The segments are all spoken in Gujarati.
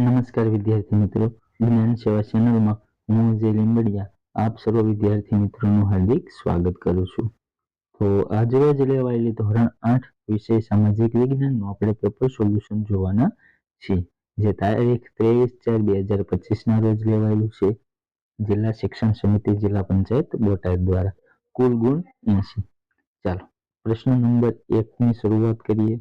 નમસ્કાર વિદ્યાર્થી મિત્રો. જ્ઞાન સેવા ચેનલમાં હું જે લીંબડિયા, આપ સર્વ વિદ્યાર્થી મિત્રોનું હાર્દિક સ્વાગત કરું છું. તો આજરોજ લેવાયેલી ધોરણ આઠ વિષય સામાજિક વિજ્ઞાનનું આપણે પેપર સોલ્યુશન જોવાના છીએ. જે તારીખ ત્રેવીસ ચાર બે હજાર પચીસના રોજ લેવાયેલું છે. જિલ્લા શિક્ષણ સમિતિ, જિલ્લા પંચાયત બોટાદ દ્વારા. કુલ ગુણ એસી ચાલો, પ્રશ્ન નંબર એકની શરૂઆત કરીએ.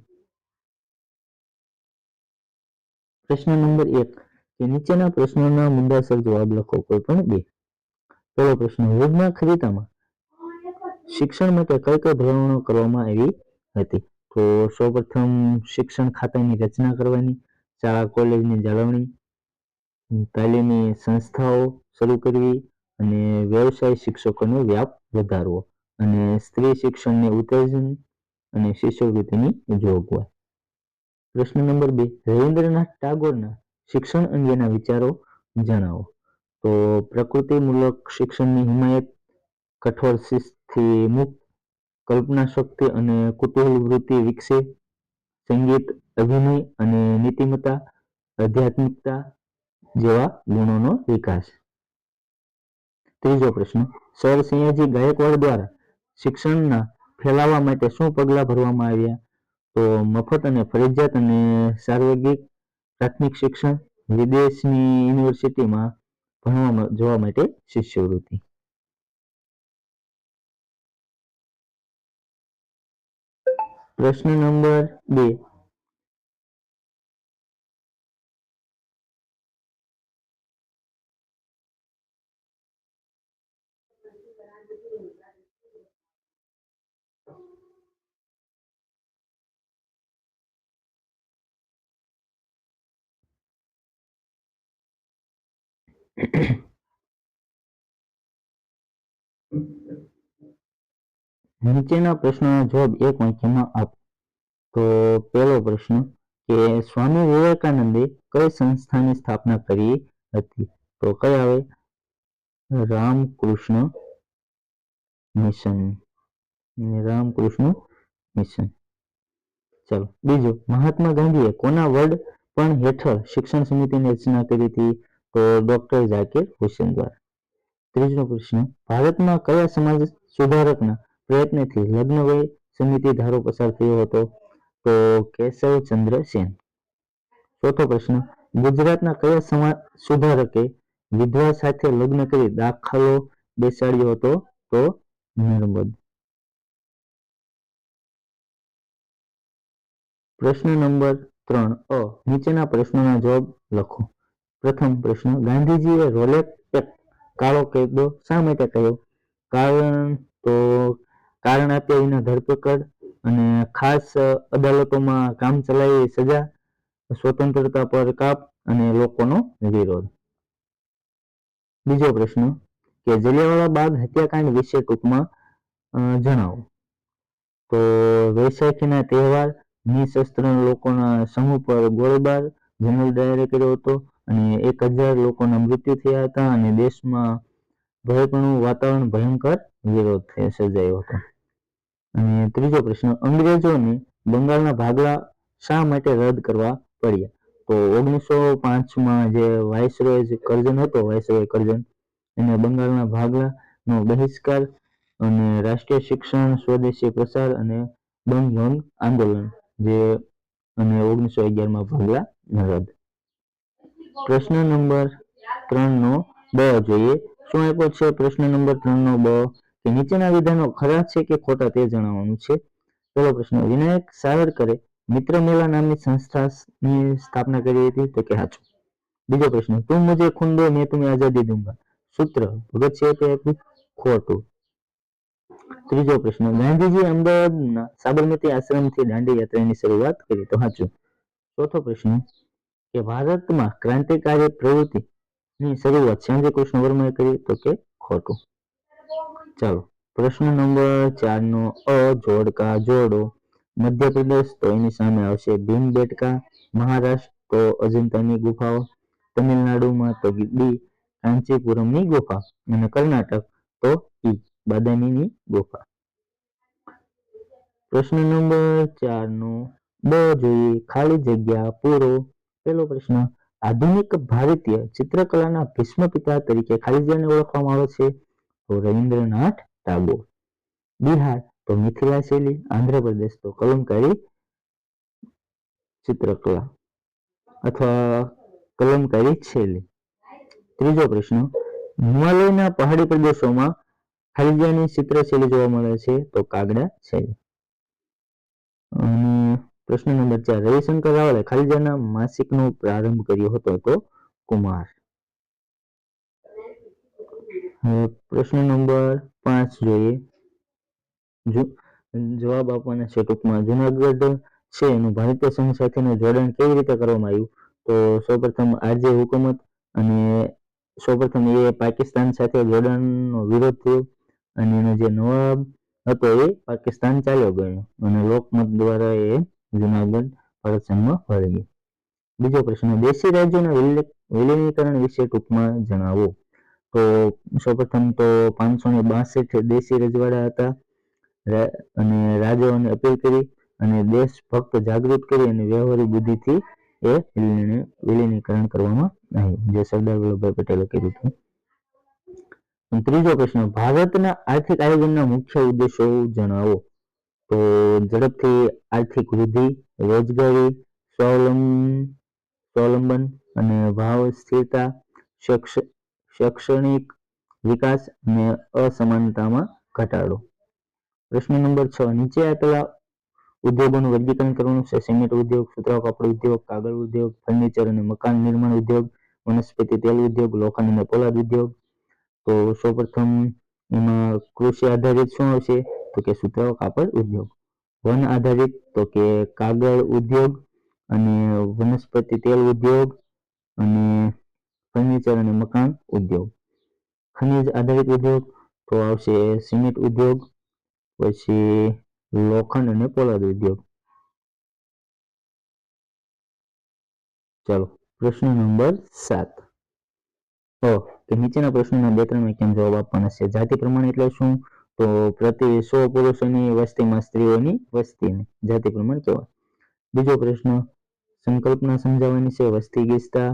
પ્રશ્ન નંબર એક. કે નીચેના પ્રશ્નોના મુદ્દાસર જવાબ લખો, કોઈ પણ બે. પહેલો પ્રશ્ન યોગના ખરીદામાં શિક્ષણ માટે કઈ કઈ ભલામણો કરવામાં આવી હતી? તો સૌપ્રથમ શિક્ષણ ખાતાની રચના કરવાની, શાળા, કોલેજની જાળવણી, તાલીમી સંસ્થાઓ શરૂ કરવી અને વ્યવસાય શિક્ષકોનો વ્યાપ વધારવો અને સ્ત્રી શિક્ષણને ઉત્તેજન અને શિષ્યવૃત્તિની જોગવાઈ. પ્રશ્ન નંબર બે, રવિન્દ્રનાથ ટાગોરના શિક્ષણ અંગેના વિચારો જણાવો. તો પ્રકૃતિમૂલક શિક્ષણની હિમાયત, કઠોર શિસ્તથી મુક્ત, કલ્પના શક્તિ અને કુતૂહલ વૃત્તિ વિકસે. સંગીત, અભિનય અને નીતિમત્તા, આધ્યાત્મિકતા જેવા ગુણોનો વિકાસ. ત્રીજો પ્રશ્ન, સર સિંહજી ગાયકવાડ દ્વારા શિક્ષણના ફેલાવા માટે શું પગલાં ભરવામાં આવ્યા? તો મફત અને ફરજિયાત અને સાર્વજનિક પ્રાથમિક શિક્ષણ વિદેશની યુનિવર્સિટીમાં ભણવા જવા માટે શિષ્યવૃત્તિ. પ્રશ્ન નંબર બે. નીચેના પ્રશ્નોનો જવાબ એક વાક્યમાં આપો. તો પહેલો પ્રશ્ન કે સ્વામી વિવેકાનંદે કઈ સંસ્થાની સ્થાપના કરી હતી? તો કઈ આવે? રામકૃષ્ણ મિશન. રામકૃષ્ણ મિશન. ચાલો, બીજું, મહાત્મા ગાંધીએ કોના વર્ડ પણ હેઠળ શિક્ષણ સમિતિની રચના કરી હતી? તો ડોક્ટર ઝાકીર હુસેન દ્વારા. ત્રીજો પ્રશ્ન, ભારતમાં કયા સમાજ સુધારકના પ્રયત્નથી લગ્ન વય સમિતિ ધારો પસાર થયો હતો? તો કેશવ ચંદ્ર સેન. ચોથો પ્રશ્ન, ગુજરાતના કયા સમાજ સુધારકે વિધવા સાથે લગ્ન કરી દાખલો બેસાડ્યો હતો? તો નર્મદ. પ્રશ્ન નંબર ત્રણ, અ, નીચેના પ્રશ્નોના જવાબ લખો. પ્રથમ પ્રશ્ન, ગાંધીજીએ રોલેટ એક્ટ કાળો કાયદો શા માટે કહ્યો? કારણ તો, કારણ આપ્યા વિના ધરપકડ અને ખાસ અદાલતોમાં કામ ચલાવી સજા, સ્વતંત્રતા પર કાપ અને લોકોનો વિરોધ. બીજો પ્રશ્ન, કે જલિયાવાલા બાગ હત્યાકાંડ વિશે ટૂંકમાં જણાવો. તો વૈશાખીના તહેવાર, નિશસ્ત્ર લોકોના સમૂહ પર ગોળીબાર, જનરલ ડાયરે કર્યો હતો અને એક હજાર લોકોના મૃત્યુ થયા હતા અને દેશમાં ભયપણું વાતાવરણ ભયંકર વિરોધ સર્જાયો હતો. અને ત્રીજો પ્રશ્ન, અંગ્રેજોને બંગાળના ભાગલા શા માટે રદ કરવા પડ્યા? તો ઓગણીસો પાંચમાં જે વાઇસરોય કરજન હતો, વાઇસરોય કરજન એને બંગાળના ભાગલાનો બહિષ્કાર અને રાષ્ટ્રીય શિક્ષણ, સ્વદેશી પ્રસાર અને બંગ આંદોલન જે અને ઓગણીસો અગિયારમાં ભાગલા રદ પ્રશ્ન નંબર ત્રણ નો બ જોઈએ. શું આપ્યો છે? પ્રશ્ન નંબર ત્રણ નો બ કે નીચેના વિધાનો ખરા છે કે ખોટા તે જણાવવાનું છે? પહેલો પ્રશ્ન, વિનાયક સાવરકરે મિત્ર મેળા નામની સંસ્થાની સ્થાપના કરી હતી તો કે સાચું બીજો પ્રશ્ન, તું મુજે ખૂન મેં તુમે આઝાદી દૂંગા. સૂત્ર ભગત છે તે ખોટું. ત્રીજો પ્રશ્ન, ગાંધીજી અમદાવાદના સાબરમતી આશ્રમથી દાંડી યાત્રાની શરૂઆત કરી, તો સાચું ચોથો પ્રશ્ન કે ભારતમાં ક્રાંતિકારી પ્રવૃત્તિની શરૂઆત શ્યામજી કૃષ્ણ વર્માએ કરી તો કે ખોટું. ચાલો, પ્રશ્ન નંબર ચાર નો અ જોડકા જોડો. મધ્યપ્રદેશ તો એની સામે આવશે ભીમબેટકા મહારાષ્ટ્ર તો અજંતાની ગુફાઓ, તમિલનાડુમાં તો ડી કાંચીપુરમની ગુફા અને કર્ણાટક તો ઈ બાદામીની ગુફા. પ્રશ્ન નંબર ચાર નો બ જોઈએ ખાલી જગ્યા પૂરો. પેલો પ્રશ્ન, આધુનિક ભારતીય ચિત્રકલાના ભીષ્મ પિતા તરીકે ખાલીજાને ઓળખવામાં આવે છે તો રવિન્દ્રનાથ ટાગોર. બિહાર તો મિથિલા શૈલી, આંધ્રપ્રદેશ તો કલમકારી ચિત્રકલા અથવા કલમકારી શૈલી. ત્રીજો પ્રશ્ન, હિમાલયના પહાડી પ્રદેશોમાં ખાલીજાની ચિત્રશૈલી જોવા મળે છે તો કાગડા શૈલી. અને પ્રશ્ન નંબર ચાર, રવિશંકર રાવલે ખાલીજાના માસિક માસિકનો પ્રારંભ કર્યો હતો તો? કુમાર. પ્રશ્ન નંબર પાંચ જોઈએ. જવાબ આપવાના છે ટૂંકમાં. જુનાગઢ છે એનું ભારતીય સંઘ સાથેનું જોડાણ કેવી રીતે કરવામાં આવ્યું? તો સૌપ્રથમ આજે હુકુમત અને સૌપ્રથમ એ પાકિસ્તાન સાથે જોડાણનો વિરોધ થયો અને એનો જે નવાબ હતો એ પાકિસ્તાન ચાલ્યો ગયો. અને લોકમત દ્વારા એ જુનાગઢ, ભારત સંઘમાં ભળી બીજો પ્રશ્ન, દેશી રાજ્યોના વિલીનીકરણ વિશે ટૂંકમાં જણાવો. તો સૌપ્રથમ તો પાંચસો ને બાસઠ દેશી રજવાડા હતા. અને રાજાઓને અપીલ કરી અને દેશ ભક્ત જાગૃત કરી અને વ્યવહારિક બુદ્ધિથી એ વિલીનીકરણ કરવામાં આવ્યું જે સરદાર વલ્લભભાઈ પટેલે કર્યું હતું. ત્રીજો પ્રશ્ન, ભારતના આર્થિક આયોજનના મુખ્ય ઉદ્દેશો જણાવો. તો ઝડપથી આર્થિક વૃદ્ધિ, રોજગારી સ્વાવલંબન સ્વાવલંબન અને ભાવ સ્થિરતા, શૈક્ષ- શૈક્ષણિક વિકાસ અને અસમાનતામાં ઘટાડો. પ્રશ્ન નંબર છ. નીચે આપેલા ઉદ્યોગોનું વર્ગીકરણ કરવાનું છે. સિમેન્ટ ઉદ્યોગ સુતરા કાપડ ઉદ્યોગ, કાગળ ઉદ્યોગ, ફર્નિચર અને મકાન નિર્માણ ઉદ્યોગ, વનસ્પતિ, તેલ ઉદ્યોગ, લોખંડ અને પોલાદ ઉદ્યોગ. તો સૌપ્રથમ એમાં કૃષિ આધારિત શું આવશે? તો કે સુતરાઉ કાપડ ઉદ્યોગ. વન આધારિત તો કે કાગળ ઉદ્યોગ અને વનસ્પતિ તેલ ઉદ્યોગ અને ફર્નિચર અને મકાન ઉદ્યોગ. ખનિજ આધારિત ઉદ્યોગ તો આવશે સિમેન્ટ ઉદ્યોગ, પછી લોખંડ અને પોલાદ ઉદ્યોગ. ચાલો, પ્રશ્ન નંબર સાત. કે નીચેના પ્રશ્નોના બે ત્રણ વાક્યમાં જવાબ આપવાના છે. જાતિ પ્રમાણ એટલે શું? તો પ્રતિ સો પુરુષોની વસ્તીમાં સ્ત્રીઓની વસ્તીને જાતિ પ્રમાણ કહેવાય. બીજો પ્રશ્ન, સંકલ્પના સમજાવવાની છે વસ્તી ગીચતા.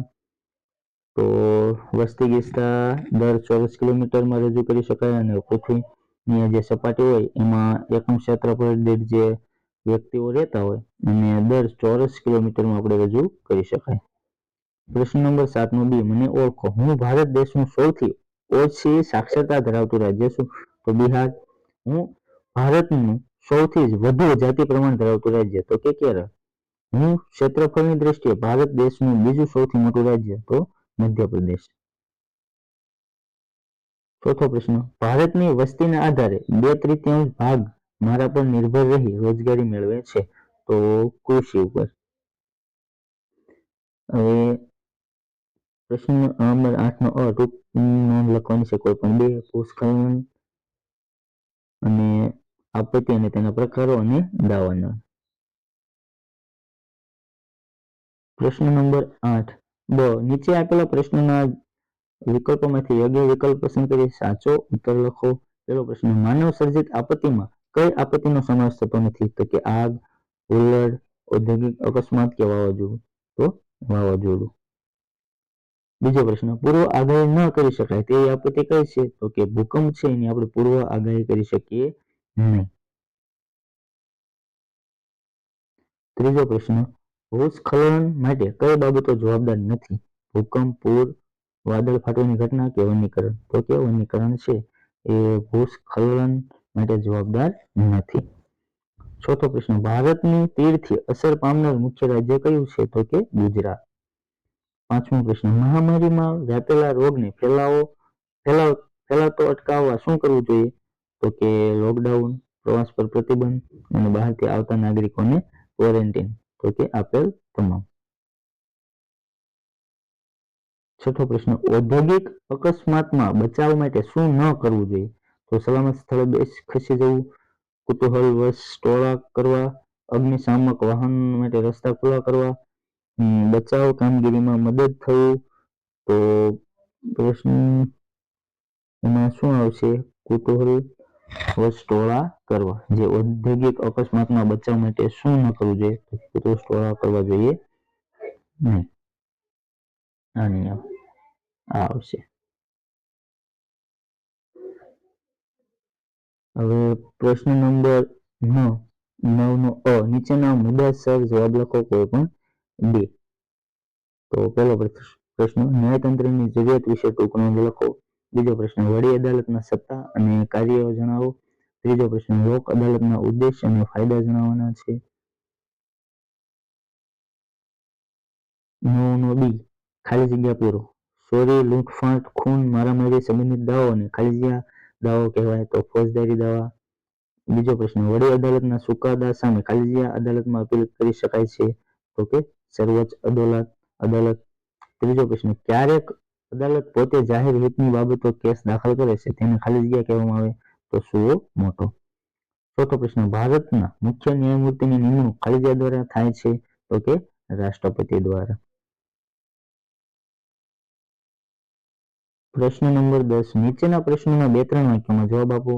તો વસ્તી ગીચતા દર ચોવીસ કિલોમીટરમાં રજૂ કરી શકાય અને પૃથ્વીની જે સપાટી હોય એમાં એકમ ક્ષેત્રફળ દીઠ જે વ્યક્તિઓ રહેતા હોય અને દર ચોરસ કિલોમીટરમાં આપણે રજૂ કરી શકાય. પ્રશ્ન નંબર સાતનો બી, મને ઓળખો. હું ભારત દેશનું સૌથી ઓછી સાક્ષરતા ધરાવતું રાજ્ય છું તો બિહાર હું ભારતનું સૌથી વધુ જાતિ પ્રમાણ ધરાવતું રાજ્ય તો કે કેરળ. હું ક્ષેત્રફળની દ્રષ્ટિએ ભારત દેશનું બીજું સૌથી મોટું રાજ્ય તો મધ્યપ્રદેશ. ચોથો પ્રશ્ન, ભારતની વસ્તીના આધારે બે તૃતીયાંશ ભાગ મારા પર નિર્ભર રહી રોજગારી મેળવે છે તો કૃષિ ઉપર. હવે પ્રશ્ન નંબર આઠનો અ ટૂંક નોંધ લખવાની છે કોઈ પણ બે ભૂસ્ખલન અને આપત્તિ અને તેના પ્રકારો અને દાવાના પ્રશ્ન નંબર આઠ. બ. નીચે આપેલા પ્રશ્નના વિકલ્પોમાંથી યોગ્ય વિકલ્પ પસંદ કરી સાચો ઉત્તર લખો. પેલો પ્રશ્ન, માનવ સર્જિત આપત્તિમાં કઈ આપત્તિનો સમાવેશ થતો નથી? તો કે આગ હુલ્લડ ઔદ્યોગિક અકસ્માત કે વાવાઝોડું. તો વાવાઝોડું. બીજો પ્રશ્ન, પૂર્વ આગાહી ન કરી શકાય તે આપત્તિ કઈ છે? તો કે ભૂકંપ છે એની આપણે પૂર્વ આગાહી કરી શકીએ નહીં. ત્રીજો પ્રશ્ન, ભૂસ્ખલન માટે કઈ બાબતો જવાબદાર નથી? ભૂકંપ, પૂર, વાદળ ફાટવાની ઘટના કે વનીકરણ? તો કે વનીકરણ છે એ ભૂસ્ખલન માટે જવાબદાર નથી. ચોથો પ્રશ્ન, ભારતની તીરથી અસર પામનાર મુખ્ય રાજ્ય કયું છે? તો કે ગુજરાત. પાંચમો પ્રશ્ન, મહામારીમાં વ્યાપેલા રોગને ફેલાવો ફેલાવ ફેલાતો અટકાવવા શું કરવું જોઈએ? તો કે લોકડાઉન પ્રવાસ પર પ્રતિબંધ અને બહારથી આવતા નાગરિકોને ક્વોરન્ટીન તો કે આપેલ તમામ. છઠ્ઠો પ્રશ્ન, ઔદ્યોગિક અકસ્માતમાં બચાવ માટે શું ન કરવું જોઈએ? તો સલામત સ્થળે બેસ, ખસી જવું કુતૂહલવશ ટોળા કરવા, અગ્નિશામક વાહન માટે રસ્તા ખુલ્લા કરવા બચાવ કામગીરીમાં મદદ થવું, તો પ્રશ્ન એમાં શું આવશે? કુતૂહલ વશ કરવા. જે ઔદ્યોગિક અકસ્માતમાં બચાવ માટે શું ન કરવું જોઈએ? કુતૂહલ કરવા જોઈએ. નહીં આ આ આવશે. હવે પ્રશ્ન નંબર નવ નવ નો અ. નીચેના મુદ્દાસર જવાબ લખો કોઈ પણ. બે. તો પહેલો પ્રશ્ન ન્યાયતંત્રની જરૂરિયાત વિશે ટૂંક નોંધ લખો. બીજો પ્રશ્ન, વડી અદાલતના સત્તા અને કાર્યો જણાવો. ત્રીજો પ્રશ્ન, લોક અદાલતના ઉદ્દેશ અને ફાયદા જણાવવાના છે. નો નો, બી. ખાલી જગ્યા પૂરો ચોરી લૂંટફાટ, ખૂન, મારામારી સંબંધિત દાવો અને ખાલી જગ્યા દાવો કહેવાય તો ફોજદારી દાવા. બીજો પ્રશ્ન, વડી અદાલતના ચુકાદા સામે ખાલી જગ્યા અદાલતમાં અપીલ કરી શકાય છે. તો કે સર્વોચ્ચ અદાલત અદાલત, ત્રીજો પ્રશ્ન, ક્યારેક અદાલત પોતે જાહેર હિતની બાબતો કેસ દાખલ કરે છે તેને ખાલી જગ્યા કહેવામાં આવે તો સુઓ મોટો? ચોથો પ્રશ્ન, ભારતના મુખ્ય ન્યાયમૂર્તિની નિમણૂક ખાલી જગ્યા દ્વારા થાય છે તો કે રાષ્ટ્રપતિ દ્વારા? પ્રશ્ન નંબર દસ, નીચેના પ્રશ્નોના બે ત્રણ વાક્યોમાં જવાબ આપો.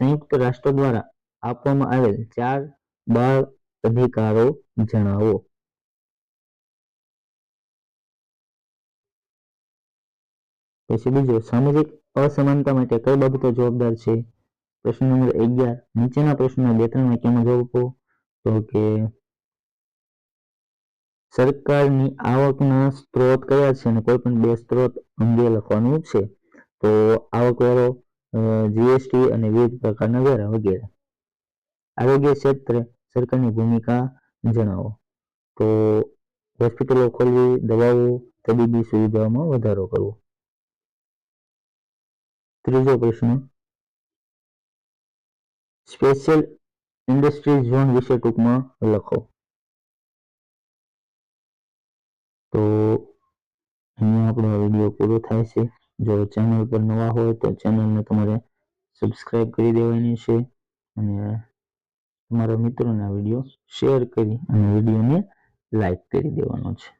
સંયુક્ત રાષ્ટ્ર દ્વારા આપવામાં આવેલ ચાર બાળ અધિકારો જણાવો. પછી બીજો, સામાજિક અસમાનતા માટે કઈ બાબતો જવાબદાર છે? પ્રશ્ન નંબર અગિયાર, નીચેના પ્રશ્નના બે ત્રણ વાક્યમાં જવાબ આપો. તો કે, સરકારની આવકના સ્ત્રોત કયા છે અને કોઈ પણ બે સ્ત્રોત અંગે લખવાનું છે? તો આવકવેરો જીએસટી અને વિવિધ પ્રકારના વેરા વગેરે. આરોગ્ય ક્ષેત્રે સરકારની ભૂમિકા જણાવો. તો, હોસ્પિટલો ખોલવી, દવાઓ, તબીબી સુવિધાઓમાં વધારો કરવો. ત્રીજો પ્રશ્ન. સ્પેશિયલ ઇન્ડસ્ટ્રી ઝોન વિશે ટૂંકમાં લખો. તો અહીંયા આપણો વીડિયો પૂરો થાય છે. જો ચેનલ પર નવા હોય તો ચેનલને તમારે સબસ્ક્રાઈબ કરી દેવાની છે અને તમારા મિત્રોને વીડિયો શેર કરી અને વિડીયોને લાઈક કરી દેવાનો છે.